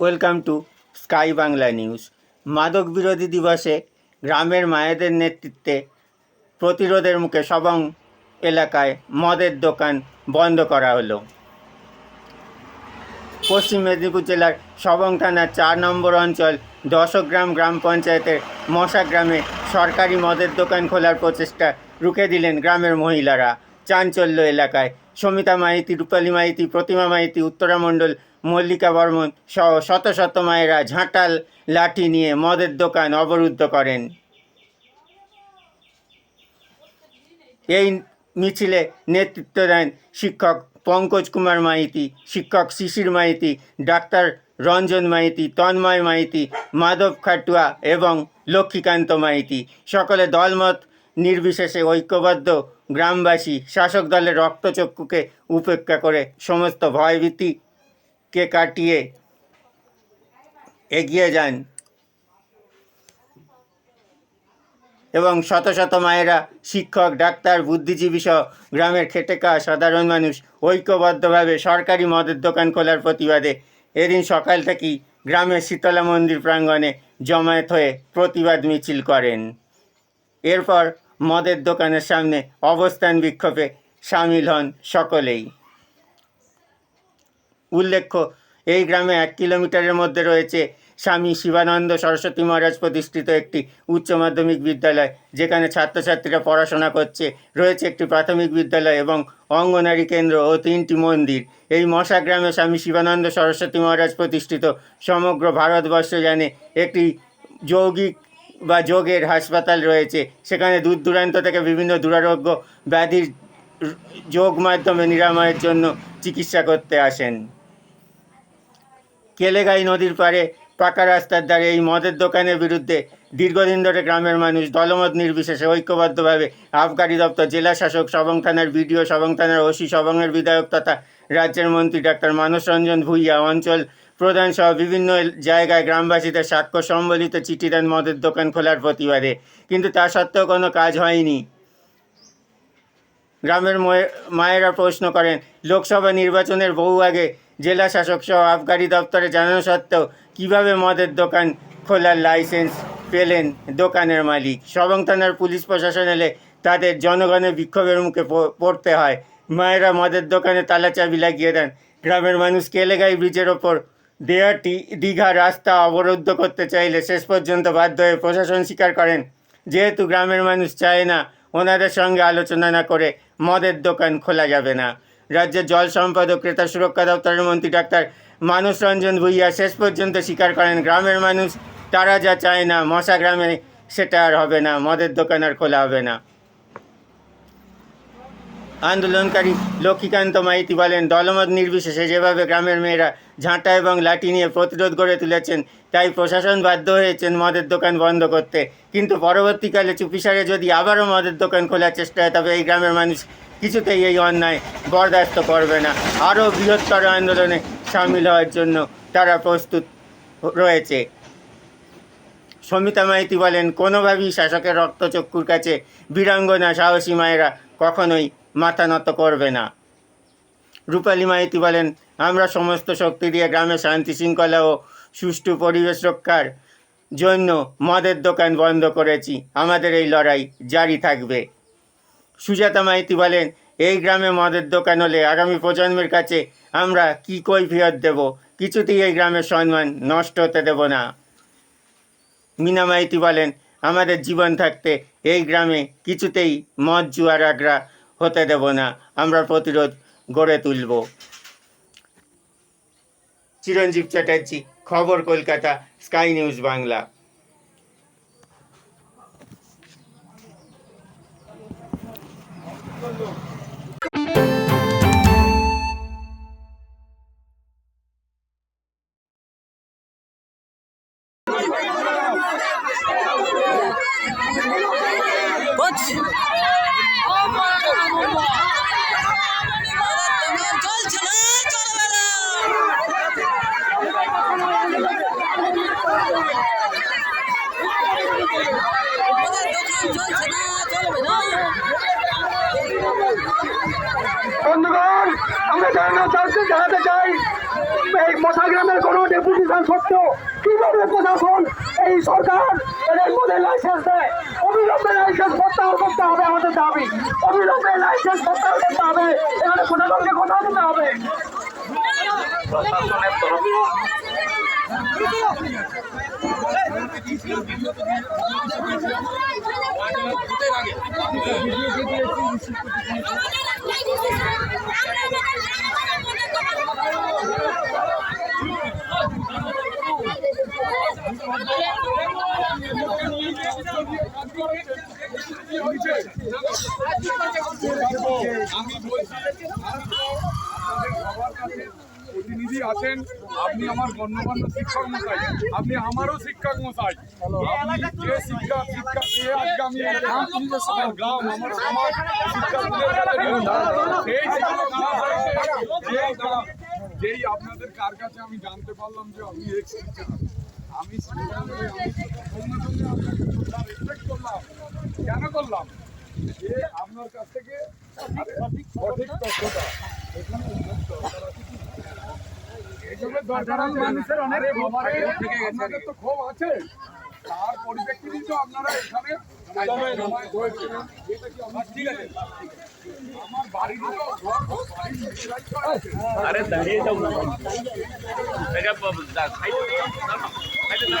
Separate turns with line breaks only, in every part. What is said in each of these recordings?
Welcome to Sky Bangla News. মাদক বিরোধী দিবসে গ্রামের মায়েদের নেতৃত্বে প্রতিরোধের মুখে সবং এলাকায় মদের দোকান বন্ধ করা হলো। পশ্চিম মেদিনীপুর জেলার সবং থানার চার নম্বর অঞ্চল দশগ্রাম গ্রাম পঞ্চায়েতের মশা গ্রামে সরকারি মদের দোকান খোলার প্রচেষ্টা রুখে দিলেন গ্রামের মহিলারা। চাঞ্চল্য এলাকায় সমিতা মাইতি, রূপালী মাইতি, প্রতিমা মাইতি, উত্তরা মণ্ডল, মল্লিকা বর্মন সহ শত শত মায়েরা ঝাঁটাল লাঠি নিয়ে মদের দোকান অবরুদ্ধ করেন। এই মিছিলে নেতৃত্ব দেন শিক্ষক পঙ্কজ কুমার মাইতি, শিক্ষক শিশির মাইতি, ডাক্তার রঞ্জন মাইতি, তন্ময় মাইতি, মাধব খাটুয়া এবং লক্ষ্মীকান্ত মাইতি। সকলে দলমত নির্বিশেষে ঐক্যবদ্ধ গ্রামবাসী শাসক দলের রক্তচক্ষুকে উপেক্ষা করে সমস্ত ভয়ভীতিকে কাটিয়ে এগিয়ে যান। এবং শত শত মায়েরা, শিক্ষক, ডাক্তার, বুদ্ধিজীবী সহ গ্রামের খেটে খাওয়া সাধারণ মানুষ ঐক্যবদ্ধভাবে সরকারি মদের দোকান খোলার প্রতিবাদে এদিন সকাল থেকেই গ্রামের শীতলা মন্দির প্রাঙ্গণে জমায়েত হয়ে প্রতিবাদ মিছিল করেন। এরপর মদের দোকানের সামনে অবস্থান বিক্ষোভে সামিল হন সকলেই। উল্লেখ্য, এই গ্রামে এক কিলোমিটারের মধ্যে রয়েছে স্বামী শিবানন্দ সরস্বতী মহারাজ প্রতিষ্ঠিত একটি উচ্চ মাধ্যমিক বিদ্যালয়, যেখানে ছাত্রছাত্রীরা পড়াশোনা করছে। রয়েছে একটি প্রাথমিক বিদ্যালয় এবং অঙ্গনারী কেন্দ্র ও তিনটি মন্দির। এই মশা গ্রামে স্বামী শিবানন্দ সরস্বতী মহারাজ প্রতিষ্ঠিত সমগ্র ভারতবর্ষ জানে একটি যৌগিক বা যোগের হাসপাতাল রয়েছে। সেখানে দূর দূরান্ত থেকে বিভিন্ন দুরারোগ্য ব্যাধির যোগ মাধ্যমে নিরাময়ের জন্য চিকিৎসা করতে আসেন। কেলেগাই নদীর পাড়ে পাকা রাস্তার ধারে এই মদের দোকানের বিরুদ্ধে দীর্ঘদিন ধরে গ্রামের মানুষ দলমত নির্বিশেষে ঐক্যবদ্ধভাবে আবগারি দপ্তর, জেলা শাসক সবং থানার বিডিও, সবং থানার ওসি, সবংয়ের বিধায়ক তথা রাজ্যের মন্ত্রী ডাক্তার মানস রঞ্জন ভূঁইয়া অঞ্চল প্রধান সহ বিভিন্ন জায়গায় গ্রামবাসীদের সাক্ষ্য সম্বলিত চিঠি দেন মদের দোকান খোলার প্রতিবাদে। কিন্তু তা সত্ত্বেও কোনো কাজ হয়নি। গ্রামের মায়েরা প্রশ্ন করেন, লোকসভা নির্বাচনের বহু আগে জেলা শাসক সহ আবগারি দপ্তরে জানানো সত্ত্বেও কীভাবে মদের দোকান খোলার লাইসেন্স পেলেন দোকানের মালিক? সবং থানার পুলিশ প্রশাসন এলে তাদের জনগণের বিক্ষোভের মুখে পড়তে হয়। মায়েরা মদের দোকানে তালা চাবি লাগিয়ে দেন। গ্রামের মানুষ কেলেগাই ব্রিজের ওপর দেয়াটি দীঘা রাস্তা অবরুদ্ধ করতে চাইলে শেষ পর্যন্ত বাধ্য হয়ে প্রশাসন স্বীকার করেন। যেহেতু গ্রামের মানুষ চায় না, ওনাদের সঙ্গে আলোচনা না করে মদের দোকান খোলা যাবে না। রাজ্যের জল সম্পদ ও ক্রেতা সুরক্ষা দপ্তরের মন্ত্রী ডাক্তার মানস রঞ্জন ভূঁইয়া শেষ পর্যন্ত স্বীকার করেন, গ্রামের মানুষ, তারা যা চায় না, মশা গ্রামে সেটা আর হবে না, মদের দোকান আর খোলা হবে না। আন্দোলনকারী লক্ষ্মীকান্ত মাইতি বলেন, দলমত নির্বিশেষে যেভাবে গ্রামের মেয়েরা ঝাঁটা এবং লাঠি নিয়ে প্রতিরোধ গড়ে তুলেছেন, তাই প্রশাসন বাধ্য হয়েছেন মদের দোকান বন্ধ করতে। কিন্তু পরবর্তীকালে চুপিসারে যদি আবারও মদের দোকান খোলার চেষ্টা হয়, তবে এই গ্রামের মানুষ কিছুতেই এই অন্যায় বরদাস্ত করবে না। আরও বৃহত্তর আন্দোলনে সামিল হওয়ার জন্য তারা প্রস্তুত রয়েছে। সমিতা মাইতি বলেন, কোনোভাবেই শাসকের রক্তচক্ষুর কাছে বীরাঙ্গনা, সাহসী মায়েরা কখনোই মাথা নত করবে না। রূপালী মাইতি বলেন, আমরা সমস্ত শক্তি দিয়ে গ্রামে শান্তি শৃঙ্খলা ও সুষ্ঠু পরিবেশ রক্ষার জন্য মদের দোকান বন্ধ করেছি। আমাদের এই লড়াই জারি থাকবে। সুজাতা মাইতি বলেন, এই গ্রামে মদের দোকান হলে আগামী প্রজন্মের কাছে আমরা কী কৈফিয়ত দেব? কিছুতেই এই গ্রামের সম্মান নষ্ট হতে দেব না। মিনা মাইতি বলেন, আমাদের জীবন থাকতে এই গ্রামে কিছুতেই মদ, জুয়ার আগ্রা হতে দেব না আমরা প্রতিরোধ গড়ে তুলব। চিরঞ্জীব চ্যাটার্জি খবর কলকাতা স্কাই নিউজ বাংলা।
না
আমরা জানানো চাচ্ছি জানাতে চাই এই মশাগ্রামের কোনো ডেপুটেশন সত্ত্বেও কীভাবে প্রশাসন এই সরকার এদের মধ্যে লাইসেন্স দেয়? অবিলম্বে লাইসেন্স প্রত্যাহার করতে হবে আমাদের দাবি। অবিলম্বে লাইসেন্স প্রত্যাহার করতে হবে। এখানে প্রশাসনকে কথা দিতে হবে।
প্রশাসনের তরফ
আমি বলছি প্রতিনিধি আছেন আপনি আমার গণ্যমান্য শিক্ষক মশাই আপনি আমারও শিক্ষক মশাই যে শিক্ষা শিক্ষা পেয়ে আজকে আমি আমার গ্রাম সমাজ শিক্ষা যেই আপনাদের কার কাছে আমি জানতে পারলাম যে আপনি এক্স আমি আমি করলাম। কেন করলাম? যে আপনার কাছ থেকে সঠিক তথ্যটা। এখানে উল্লেখ দরকার আছে কি? এইসবের দরকার আছে মানুষের আছে। তার পরিপ্রেক্ষিতেই তো আপনারা এখানে জমায়েত হয়েছিলেন। এটা কি আমার ঠিক আছে আমার বাড়ির তো ঘর, বাড়ির নিজেরাই তো আছে।
আরে দাঁড়িয়ে যাও না এটা খাইতে খাইতে না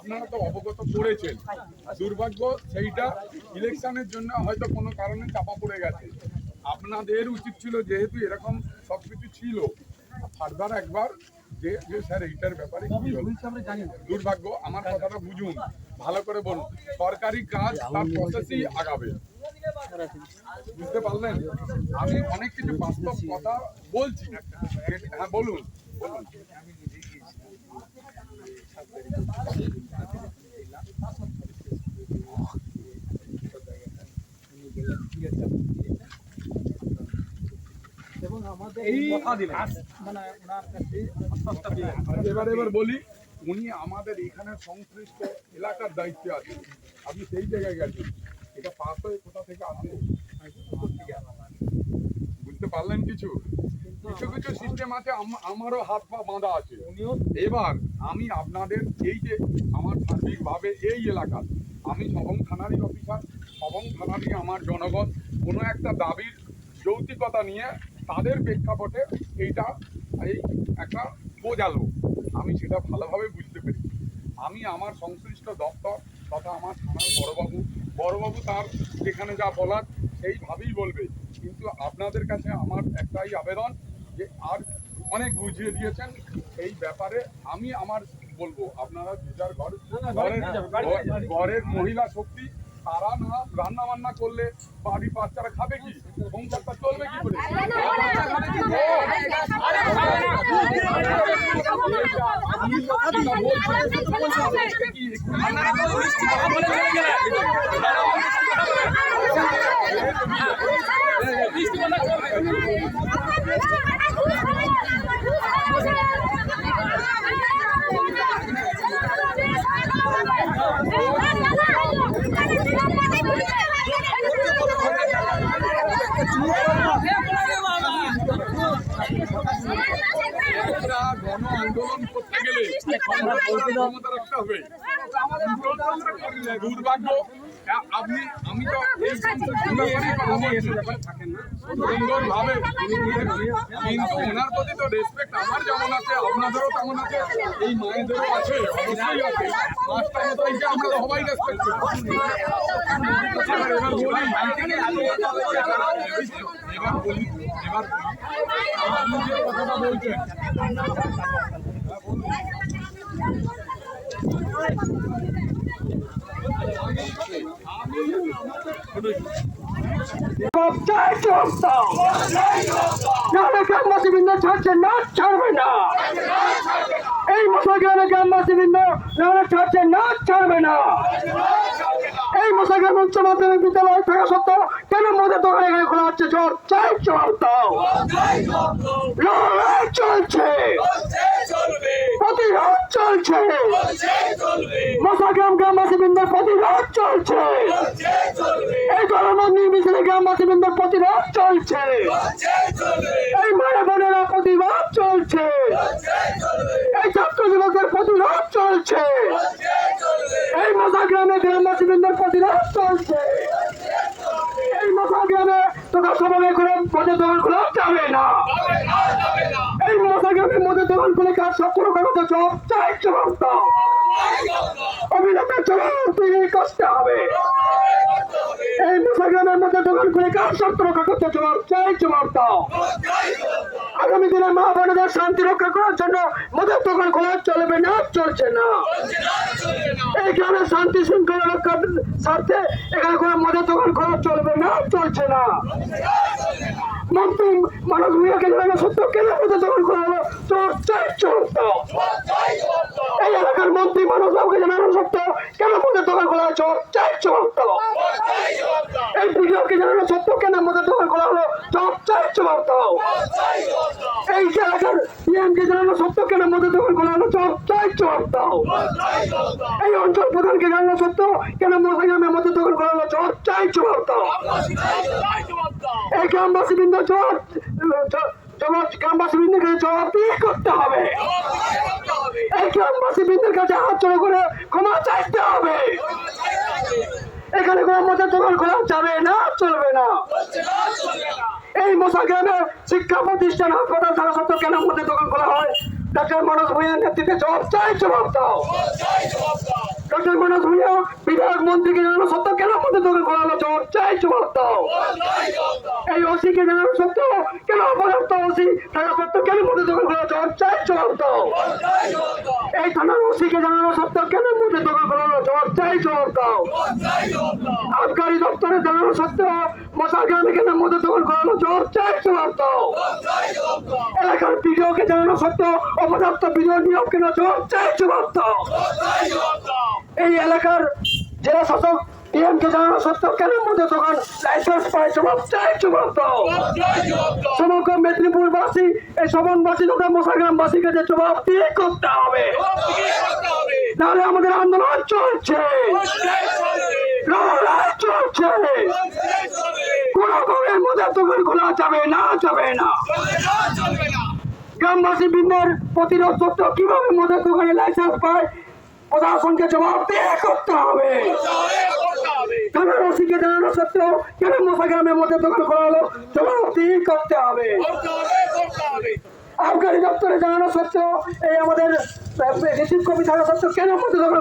আপনারা তো অবগত করেছেন। দুর্ভাগ্য সেইটা ইলেকশনের জন্য হয়তো কোনো কারণে চাপা পড়ে গেছে। আপনাদের উচিত ছিল যেহেতু এরকম সব কিছু ছিল, ফার্দার একবার যে যে স্যার, এইটার ব্যাপারে? দুর্ভাগ্য, আমার কথাটা বুঝুন, ভালো করে বলুন। সরকারি কাজ তার প্রসেসেই আগাবে। বুঝতে পারলেন? আমি অনেক কিছু বাস্তব কথা বলছি। হ্যাঁ বলুন। বলুন। এবার এবার বলি, উনি আমাদের এখানে সংশ্লিষ্ট এলাকার দায়িত্বে আছেন। আপনি সেই জায়গায় গেছেন। এটা পাস হয়ে কোথা থেকে আসে? বুঝতে পারলেন কিছু? কিছু কিছু সিস্টেম আছে আম- আমারও হাত পা বাঁধা আছে। এবার আমি আপনাদের এই যে আমার সার্বিকভাবে এই এলাকার আমি সবং থানারই অফিসার সবং থানারই আমার জনগণ কোনো একটা দাবির যৌক্তিকতা নিয়ে তাদের প্রেক্ষাপটে এইটা এই একটা বোঝালো আমি সেটা ভালোভাবে বুঝতে পেরেছি। আমি আমার সংশ্লিষ্ট দপ্তর তথা আমার থানার বড়বাবু বড়বাবু তার যেখানে যা বলার সেইভাবেই বলবে। কিন্তু আপনাদের কাছে আমার একটাই আবেদন যে আর অনেক বুঝিয়ে দিয়েছেন এই ব্যাপারে আমি আমার বলব আপনারা যে যার ঘর ঘরের ঘরের মহিলা শক্তি তারা না রান্না বান্না করলে বাড়ির বাচ্চারা খাবে কি সংসারটা চলবে কি করে আমি কি একটা গণ আন্দোলন করতে গেলে সংগ্রাম করার ক্ষমতা রাখতে হবে দুর্ভাগ্য আপনি আমি তো এই সুন্দর ভাবে কিন্তু ওনার প্রতি তো রেসপেক্ট আমার যেমন আছে আপনাদেরও তেমন আছে এই মায়েদেরও আছে অবশ্যই আছে মাস্টার আমরা সবাই রেসপেক্ট এবার বলি এবার আপনি যে কথাটা বলছেন
নাহলে গ্রামবাসীবৃন্দ ছাড়ছে না, ছাড়বে না। এই মশাগ্রামে গ্রামবাসীবৃন্দ নাহলে ছাড়ছে না, ছাড়বে না। এই মশাগ্রাম উচ্চ মাধ্যমিক বিদ্যালয় থাকা সত্ত্বেও কেন মদের দোকান এখানে খোলা হচ্ছে? চোর চাই লড়াই চলছে। প্রতিরোধ চলছে। মশাগ্রাম গ্রামবাসীবৃন্দের প্রতিরোধ চলছে। এই গণমত নির্বিশেষে গ্রামবাসীবৃন্দের প্রতিরোধ চলছে। এই মায়ের বোনেরা প্রতিবাদ চলছে। এই ছাত্র যুবকের প্রতিরোধ চলছে। এই মশা গ্রামে গ্রামবাসীবৃন্দের প্রতিরোধ চলছে। এই মশা গ্রামে তোকে সবাই করে মদের দোকান খোলা যাবে না এই মশা গ্রামে মদের চাই হবে দোকান আগামী দিনে মা শান্তি রক্ষা করার জন্য মদের দোকান খোলা চলবে না চলছে না এই শান্তি শৃঙ্খলা রক্ষার স্বার্থে এখানে কোনো মদের দোকান খোলা চলবে না চলছে না মন্ত্রী মানুষ ভূমিকে জানানো সত্য কেন মদের দোকান খোলা হলো। চোর চোর এই এলাকার মন্ত্রী মানুষ বাবুকে জানানো সত্য, কেন মদের দোকান খোলা চোর চাই দাও। এই ভিডিওকে জানানো সত্য, কেন মদের দোকান খোলা হলো? জবাব চাই জবাব দাও। এই এলাকার পিএমকে জানানো সত্য, কেন মদের দোকান খোলা হলো? জবাব চাই জবাব এই অঞ্চল প্রধানকে জানানো সত্য, কেন মশাগ্রামে মদের দোকান খোলা হলো? জবাব চাই জবাব দাও। এই গ্রামবাসী বৃন্দ, জবাব জবাব গ্রামবাসী বৃন্দকে জবাব দিয়ে করতে হবে। এই গ্রামবাসী বৃন্দের কাছে হাত জড়ো করে ক্ষমা চাইতে হবে। এখানে কোনো মদের দোকান খোলা যাবে না চলবে না। এই মশা গ্রামে শিক্ষা প্রতিষ্ঠান হাসপাতাল থাকা সত্ত্বেও কেন মদের দোকান খোলা হয়? ডাক্তার মনোজ ভূঁইয়ার নেতৃত্বে জবাব চাই জবাব দাও। ডক্টর মনোজ ভূঁইয়া বিধায়ক মন্ত্রীকে জানানো সত্ত্বেও কেন মদের দোকান খোলা হলো চাই জবাব দাও এই ওসিকে জানানো সত্ত্বেও কেন অপর্যাপ্ত ওসি থাকা সত্ত্বেও কেন মদের দোকান খোলা জবাব চাই দাও এই থানার ওসিকে জানানো সত্ত্বেও কেন মদের দোকান খোলা হলো চাই জবাব দাও আবগারি দপ্তরে জানানো সত্ত্বেও মশার গ্রামে কেন মদের দোকান খোলা হলো জবাব চাই দাও এলাকার বিডিওকে জানানো সত্ত্বেও অপর্যাপ্ত বিডিও নিয়োগ কেন জবাব চাই দাও এই এলাকার জেলা শাসক ডিএমকে জানানো সত্ত্বেও কেন মধ্যে দোকান লাইসেন্স পায়? জবাব চাই জবাব দাও। সমগ্র মেদিনীপুরবাসী এই সবনবাসী তথা মশাগ্রামবাসীকে যে জবাব দিয়ে করতে হবে। নাহলে আমাদের আন্দোলন চলছে। চলছে কোন রকমের মদের দোকান খোলা যাবে না যাবে না। গ্রামবাসী বৃন্দের প্রতিরোধ সত্ত্বেও কীভাবে মদের দোকানে লাইসেন্স পায়? প্রশাসনকে জবাব দিয়ে করতে হবে। জানানো সত্ত্বেও কেন মধ্যে দোকান খোলা করতে হবে। দপ্তরে জানানো সত্ত্বেও এই আমাদের সত্ত্বেও কেন জবাব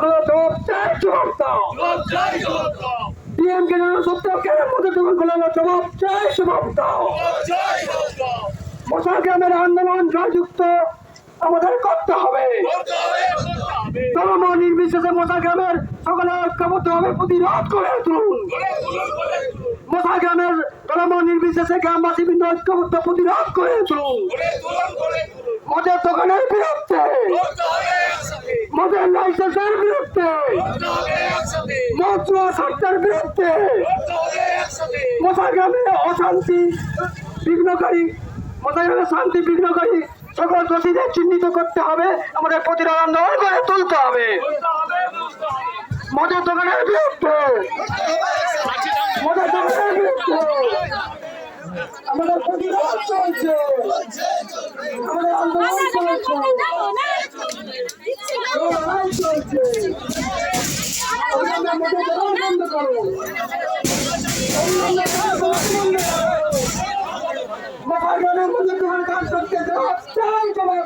জানানো সত্ত্বেও মধ্যে দোকান খোলা জবাব দাও। আন্দোলন জয়যুক্ত আমাদের করতে হবে। ধর্ম নির্বিশেষে মশা গ্রামের সকলে ঐক্যবদ্ধ হবে প্রতিরোধ করে তুলুন। মশা গ্রামের ধর্ম নির্বিশেষে গ্রামবাসী বৃন্দ ঐক্যবদ্ধ প্রতিরোধ করে তুলুন। মদের দোকানের বিরুদ্ধে। মদের লাইসেন্সের বিরুদ্ধে। মজুয়া স্বার্থের বিরুদ্ধে। মশা গ্রামে অশান্তি বিঘ্নকারী মশা গ্রামে শান্তি বিঘ্নকারী সকল দোষীদের চিহ্নিত করতে হবে আমাদের প্রতিরোধ আন্দোলন করে তুলতে হবে মদের দোকানের বিরুদ্ধে মদের দোকানের বিরুদ্ধে আমাদের চলছে আমাদের আন্দোলন চলছে বন্ধ করো অবিলম্বে মদের দোকান বন্ধ করো মহাজনের মধ্যে তোমার কাজ করতে জবাব চাই জবাব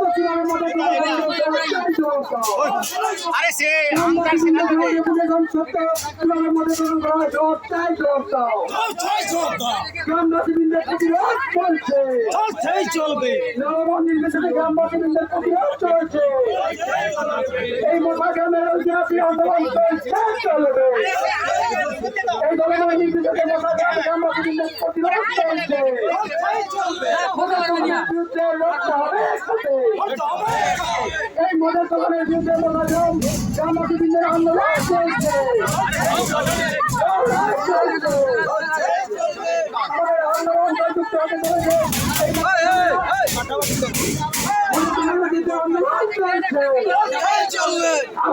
দপ্তরে যারা সত্য কীভাবে মদের দোকানে লাইসেন্স সবটাই জবাব দাও দিকে যারা সত্য দাও যারা সত্য কীভাবে মোটাগ্রামে সবটাই জবাব দাও
আরে সে
করা হয় সবটাই জবাব দাও গ্রামবাসীদের প্রতিরোধ চলছে।
চলবে।
জনগণ নির্বিশেষে গ্রামবাসীদের প্রতিরোধ চলছে এই মোটা গ্রামের ঐতিহাসিক আন্দোলন চলছে চলবে। এই জনগণ নির্বিশেষে মোটা গ্রামে গ্রামবাসীদের প্রতিরোধ চলছে মোটা দোকানের বিরুদ্ধে লড়তে হবে এই মদের দোকানের বিরুদ্ধে গ্রাম গ্রামবাসীদের আন্দোলন চলছে। আন্দোলন চলেছে।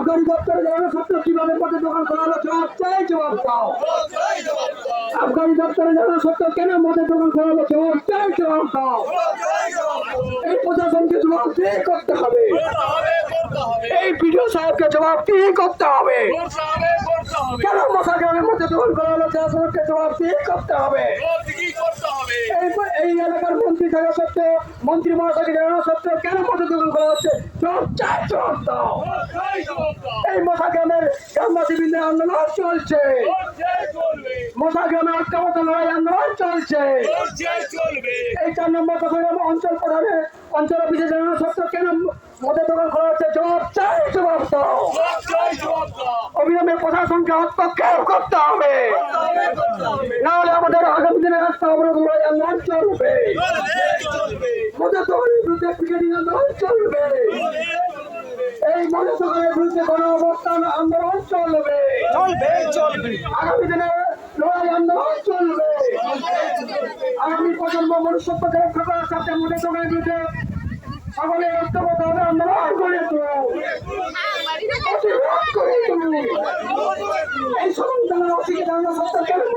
আফগানি দপ্তরে জানানো সত্ত্বেও কীভাবে পথে দোকান করা হলো জবাব চাই, জবাব দাও। আফগানি দপ্তরে জানানো সত্ত্বেও কেন মদের দোকান করা হলো জবাব চাই, জবাব দাও। এই প্রশাসনকে জবাব দিয়ে করতে হবে। এই ভিডিও সাহেবকে জবাব দিয়ে করতে হবে। কেন মশা গ্রামের মধ্যে দোকান করা হলো প্রশাসনকে জবাব দিয়ে করতে হবে। এই এলাকার মন্ত্রী থাকা সত্ত্বেও, মন্ত্রী মহাশয়কে জানানো সত্ত্বেও কেন মধ্যে দোকান করা হচ্ছে? জবাব চাই, জবাব দাও। এই মশা গ্রামের গ্রামবাসী বৃন্দের আন্দোলন চলছে। মশা গ্রামে ঐক্যবদ্ধ লড়াই আন্দোলন চলছে। এই চার নম্বর দশগ্রাম অঞ্চল প্রধানে অঞ্চল অফিসে জানানো সত্ত্বেও কেন মদের দোকান খোলা হচ্ছে? জবাব চাই, জবাব অবিলম্বে প্রশাসনকে হস্তক্ষেপ করতে হবে। নাহলে আমাদের আগামী দিনে রাস্তা অবরোধ লড়াই আন্দোলন চলবে। মদের দোকানের বিরুদ্ধে পিকেটিং আন্দোলন চলবে। এই মদের দোকানের বিরুদ্ধে গণ অবস্থান আন্দোলন চলবে। চলবে চলবে। আগামী দিনে লড়াই আন্দোলন চলবে। আগামী প্রজন্ম মনুষ্যত্বকে রক্ষা করার সাথে মদের দোকানের বিরুদ্ধে সকলে ঐক্যবদ্ধ হবে আন্দোলন করে এই দলের অসুবিধা কেন